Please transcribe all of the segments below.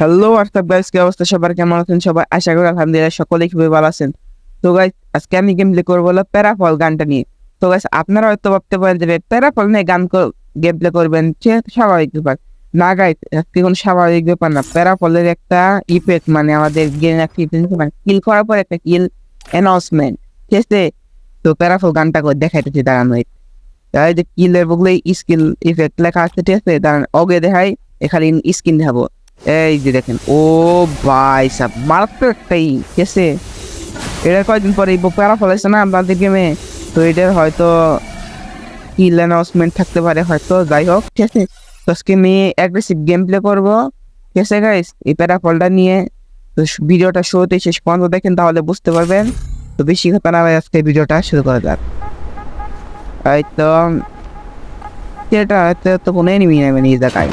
Hello WhatsApp guys কি অবস্থা? সবার কেমন আছেন সবাই? আশা করি আলহামদুলিল্লাহ সকলেই খুবই ভালো আছেন। তো গাইস আজকে আমি গেম প্লে করব হলো প্যারাফল গানটা নিয়ে। তো গাইস আপনারা হয়তো ভাবতে পারেন যে প্যারাফল নিয়ে গান গেম প্লে করবেন, সে স্বাভাবিক ব্যাপার। না গাইস আজকে কোনো স্বাভাবিক ব্যাপার না। প্যারাফলের একটা ইফেক্ট মানে আমাদের গেম একটা মানে কিল করার পর একটা কিল অ্যানাউন্সমেন্ট ঠিক আছে? তো প্যারাফল গানটা করে দেখাইতেছি, দাঁড়ানো তাই যে কিলের বগলে স্কিল ইফেক্ট লেখা আছে, ঠিক আছে? দাঁড়ান অগে দেখাই, এখানে স্কিন দেখাবো। এই যে দেখেন, ও ভাই সাব, মারাত্মক একটাই আছে? এটার কয়েকদিন পরে এই প্যারা ফলাইছে না আপনাদের গেমে তো এটার হয়তো কিল অ্যানাউন্সমেন্ট থাকতে পারে হয়তো, যাই হোক, ঠিক আছে? তো আজকে আমি অ্যাগ্রেসিভ গেম প্লে করব, ঠিক আছে গাইস এই প্যারা ফলটা নিয়ে, তো ভিডিওটা শুরুতে শেষ পর্যন্ত দেখেন, তাহলে বুঝতে পারবেন। তো বেশি কথা না আজকে ভিডিওটা শুরু করা যাক। এই তো এটা তো কোনো এনিমি নেবে এই জায়গায়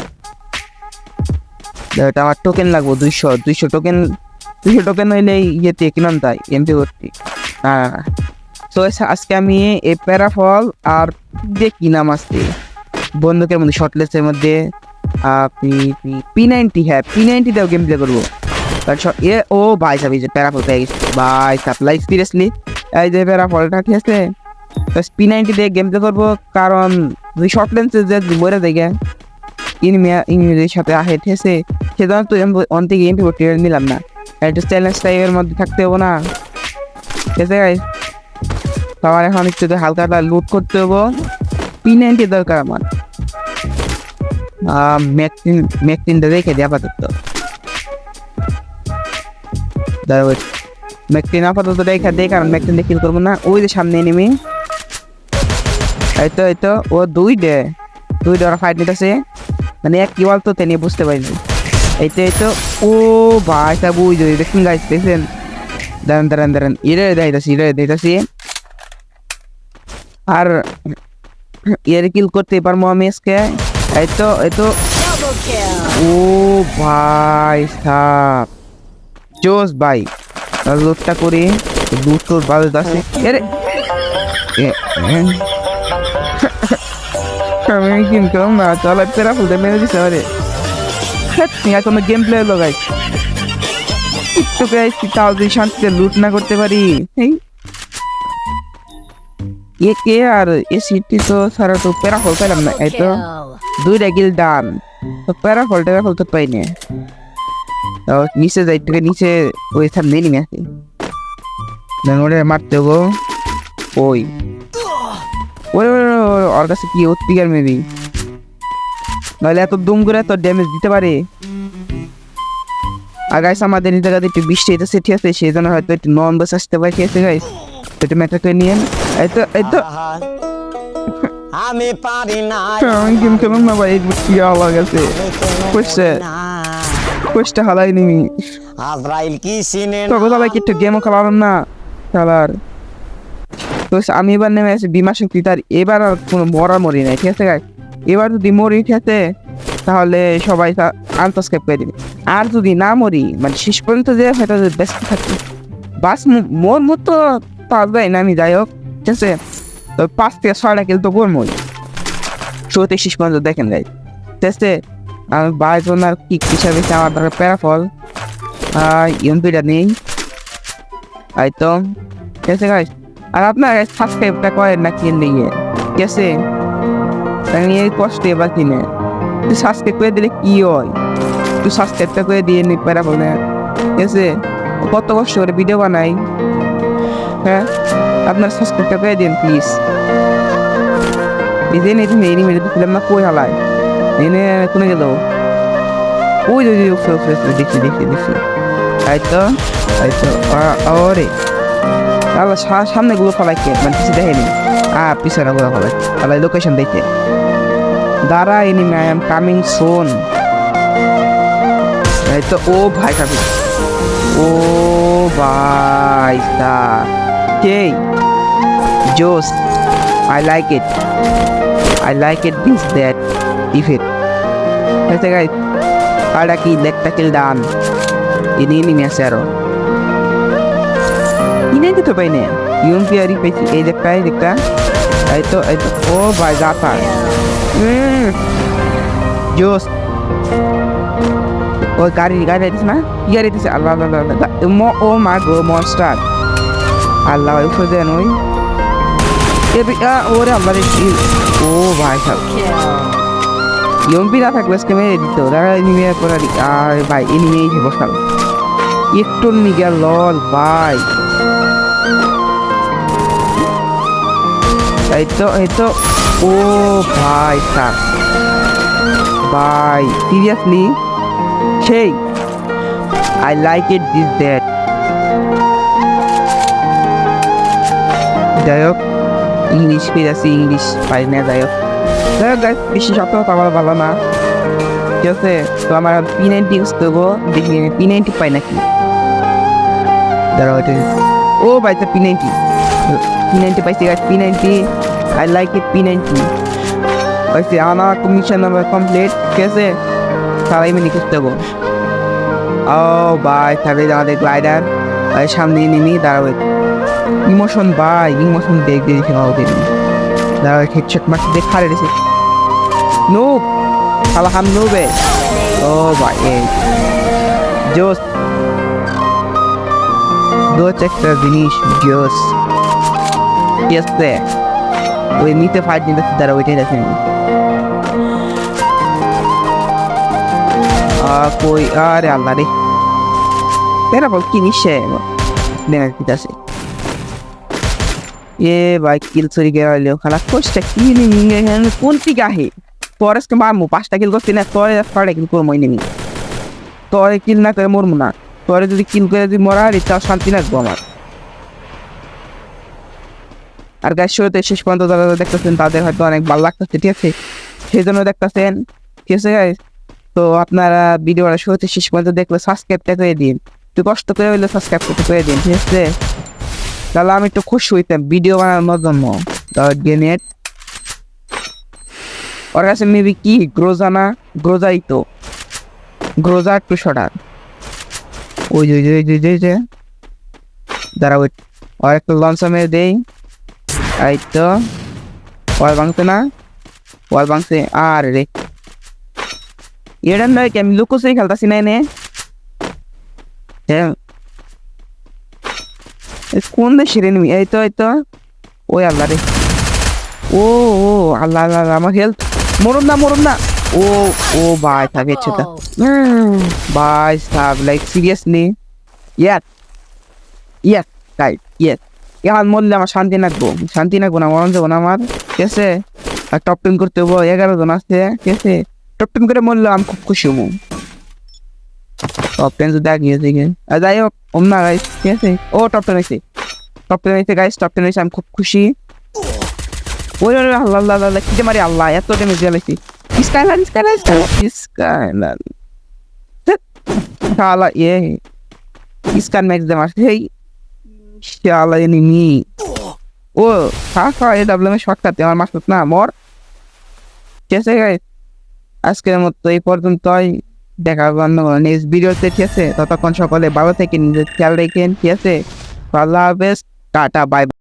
আমার টোকেন লাগবো, দুইশো দুইশো টোকেন দুইশো টোকেন হইলে ইয়েতে কিনান তাই এমপি করতে হ্যাঁ। তো আজকে আমি এই প্যারাফল আর যে কি নাম আসছে বন্দুকের মধ্যে শর্টলেসের মধ্যে পি নাইনটি হ্যাঁ পি নাইনটি দিয়েও গেম প্লে করব এ, ও, ভাই সাহেব যে প্যারাফল পেয়ে গেছে। ভাই সাপ্লাই সিরিয়াসলি এই যে প্যারাফলটা ঠিক আছে? পি নাইনটি দিয়ে গেম প্লে করব, কারণ শর্ট লেন্সে যে মরে দেখে ইনমিয়া ইংরেজির সাথে আহে ঠেসে সেজন্য তো অন থেকে এমপি নিলাম না। একটা চ্যালেঞ্জ টাইপের মধ্যে থাকতে হব না। ঠিক আছে আমার এখন একটু হালকাটা লুট করতে হব। পি দরকার আমার। রেখে দিই আপাতত। আপাতত দেয় কারণ করব না। ওই যে সামনে নেমে এই তো এই তো ও দুই ডে দুই ডে ওরা ফাইট নিতেছে। মানে এক কি বলতো তিনি বুঝতে পারিনি। এই তো এই তো ও ভাই সাহেব ওই দেখুন গাইস দেখছেন দাঁড়ান দাঁড়ান দাঁড়ান ইরে দেখাইতেছি ইরে দেখাইতেছি আর এর কিল করতে পারব আমি আজকে এই তো এই তো ও ভাই সাহ জোস ভাই লুটটা করি লুট তোর বাজে আছে এরে আমি কিন্তু না চলা পেরা ফুলতে মেরে দিছে আরে ঠিক আছে গেম প্লে হলো গাইস একটু গাইস তাও শান্তিতে লুট না করতে পারি? এই। এ কে আর এ সিটি তো সারা তো প্যারা ফল পেলাম না, এই তো। দুইটা গিল ডান তো প্যারা ফল টেরা ফল তো পাই না তো নিচে যাই থেকে নিচে ওই সামনে নেমে আসি। দেন ওরে মারতে গো ওই। ওরে ওরে কাছে কি উৎপিকার মেবি নাহলে এত দুম করে এত ড্যামেজ দিতে পারে। আর গাইস আমাদের এই জায়গাতে একটু বৃষ্টি হইতেছে ঠিক আছে? সেই জন্য হয়তো একটু নন বাস আসতে পারে ঠিক আছে গাইস একটু ম্যাটার করে নিয়েন। এই তো এই তো। আমি পারি না। আমি গেম খেলুন না ভাই কি গেছে। কইছে কইসটা হালাই নিমি আজরাইল কি সিনে সবাই কি একটু গেমও খেলালাম না খেলার। তো আমি এবার নেমে আছি বিমা শক্তি তার এবার আর কোনো মরা মরি নাই ঠিক আছে guys? এবার যদি মরি আছে? তাহলে সবাই আনসাবস্ক্রাইব করে দিবে। আর যদি না মরি মানে শেষ পর্যন্ত যে হয়তো ব্যস্ত থাকি। বাস মোর মতো পাঁচ ভাই না আমি, যাই হোক, ঠিক আছে? তো পাঁচ থেকে ছয়টা কিন্তু করবোই শুরুতে শেষ পর্যন্ত দেখেন যাই ঠিক আছে? আমি বাইজন আর কি হিসাবে আমার দরকার? প্যারাফল। এমপিটা নেই। তো। ঠিক আছে আর আপনার সাবস্ক্রাইবটা করেন না কিন দিয়ে ঠিক আছে? আমি এই কষ্টে বা কিনে। তুই সাবস্ক্রাইব করে দিলে কি হয়? তুই সাবস্ক্রাইবটা করে দিয়ে নি প্যারা বলে। ঠিক আছে? কত কষ্ট করে ভিডিও বানাই হ্যাঁ? আপনার সাবস্ক্রাইবটা করে দিন প্লিজ এই যে তুমি এনি মেরে দিলাম না কই হালায়? এনে কোনে গেল? ওই যে ওই যে, উপরে উপরে উপরে দেখছি দেখছি দেখছি। এই তো এই তো ওরে আল্লাহ সামনে গুলো ফলাই কে মানে কিছু দেখেনি। আ পিছনে গুলো ফলাই ফলাই লোকেশন দেখে। দাঁড়া enemy I am coming soon. এই তো, ও ভাই কামি। ও ভাই সা কে? জোস I like it I like it this that effect ঠিক আছে গাইস আর কি লেগটা কিল ডান nih Sero ini aja tuh paine yung piari pe এই দেখটা এই দেখটা। এই তো এই তো ও ভাই যাতা জোস ওই গাড়ি গাড়ি দিস না কি গাড়ি দিছে আল্লাহ আল্লাহ আল্লাহ, ও মা গো মনস্টার আল্লাহ ওই এ বি- আ, ওরে আল্লাহ ও ভাই সাহেব ইয়ম্পি না থাকলে আজকে মেরে দিত এনিমে করে দি আর ভাই এনিমেই যে বসাল একটু নিগে লল ভাই এই তো এই তো ও ভাই সাহেব ভাই সিরিয়াসলি সেই I like it this that যাই হোক ইংলিশ পেরেছি ইংলিশ পারি না যাই হোক যাই হোক guys, বেশি সপ্তাহ আমার ভালো না ঠিক আছে তো আমার পি নাইনটি ইউজ করব দেখি পি নাইনটি পাই নাকি দাঁড়াও ও ভাই পি নাইনটি পি নাইনটি পাইছি গাছ P ninety I like it P ninety পাইছি আমার মিশন নাম্বার কমপ্লিট ঠিক আছে তারাই মিনি করতে হব ও ভাই তাহলে আমাদের গ্লাইডার সামনে নিমি দাঁড়াবে ইমোশন ভাই ইমোশন দেখ দেখে ওদের দাঁড়াবে হেডশট মারতে দেখ খারে রেছে নো শালা হাম নোবে ও ভাই জোস দোচ একটা জিনিস জোস কি আছে ওই নিতে ফাইট নিতে ওইটাই কই আরে আল্লাহ রে তেরা কি দেখা এ ভাই কিল চুরি গেল খালা কোচটা কি এখানে কোন দিকে আহে তোরসকে মারমু পাঁচটা কিল করছি না তোরে ছয়টা কিল করব নিমি তোরে কিল না করে মরমু না তোরে যদি কিল করে যদি মরা হারি তাও শান্তি লাগবো আমার আর গাছ শুরুতে শেষ পর্যন্ত যারা দেখতেছেন, তাদের হয়তো অনেক ভালো লাগতেছে, ঠিক আছে? সেই জন্য দেখতেছেন, ঠিক আছে, guys? তো আপনারা ভিডিওটা শুরুতে শেষ পর্যন্ত দেখলে সাবস্ক্রাইবটা করে দিন। একটু কষ্ট করে হইলে সাবস্ক্রাইব করতে করে দিন, ঠিক আছে? তাহলে আমি একটু খুশি হইতাম ভিডিও বানানোর জন্য। গেনেট ওর কাছে মেবি কি? গ্রোজানা গ্রোজাই তো। গ্রোজা একটু শটার ওই যে ওই যে, ওই দাঁড়া ওই আর একটা লঞ্চ মেরে দেই। এই তো ওয়াল ভাঙছে না? ওয়াল ভাঙছে আর রে। এটা নয় কি, আমি লুকোসেই খেলতাছি না এনে? হ্যাঁ। কোন দেশের এনিমি? এই তো এই তো। ওই আল্লাহ রে। ও ও, আল্লাহ আল্লাহ আমার হেলথ মরুন না মরুন না। ও ও, ভাই, থাকে সেটা ভাই, সাব লাইক সিরিয়াসলি ইয়াত। ইয়াত গাইড ইয়াত। এখন মরলে আমার শান্তি লাগবো শান্তি লাগবো না, মরণ যাব না আমার আছে? আর টপ টেন করতে হব, এগারো জন ঠিক আছে? টপ টেন করে মরলে আমি খুব খুশি হব। টপ টেন যদি আগিয়ে দিকে আর যাই হোক, ওম না গাইস ঠিক আছে? ও, টপ টেন হয়েছে। টপ টেন হয়েছে গাইস টপ টেন হয়েছে, আমি খুব খুশি। ওই আল্লাহ আল্লাহ আল্লাহ মারি আল্লাহ, এত ড্যামেজ জ্বালাইছি স্কাইলার স্কাইলার স্কাইলার শালা এ স্কার ম্যাক্স দে মারছে এই ও, খা আমার মাছ না, মর। ঠিক? আজকের মতো এই পর্যন্তই। দেখা হবে অন্য ততক্ষণ সকলে ভালো থেকে নিজের খেয়াল রেখেন, ঠিক আছে? আল্লাহ হাফেজ, টাটা বাই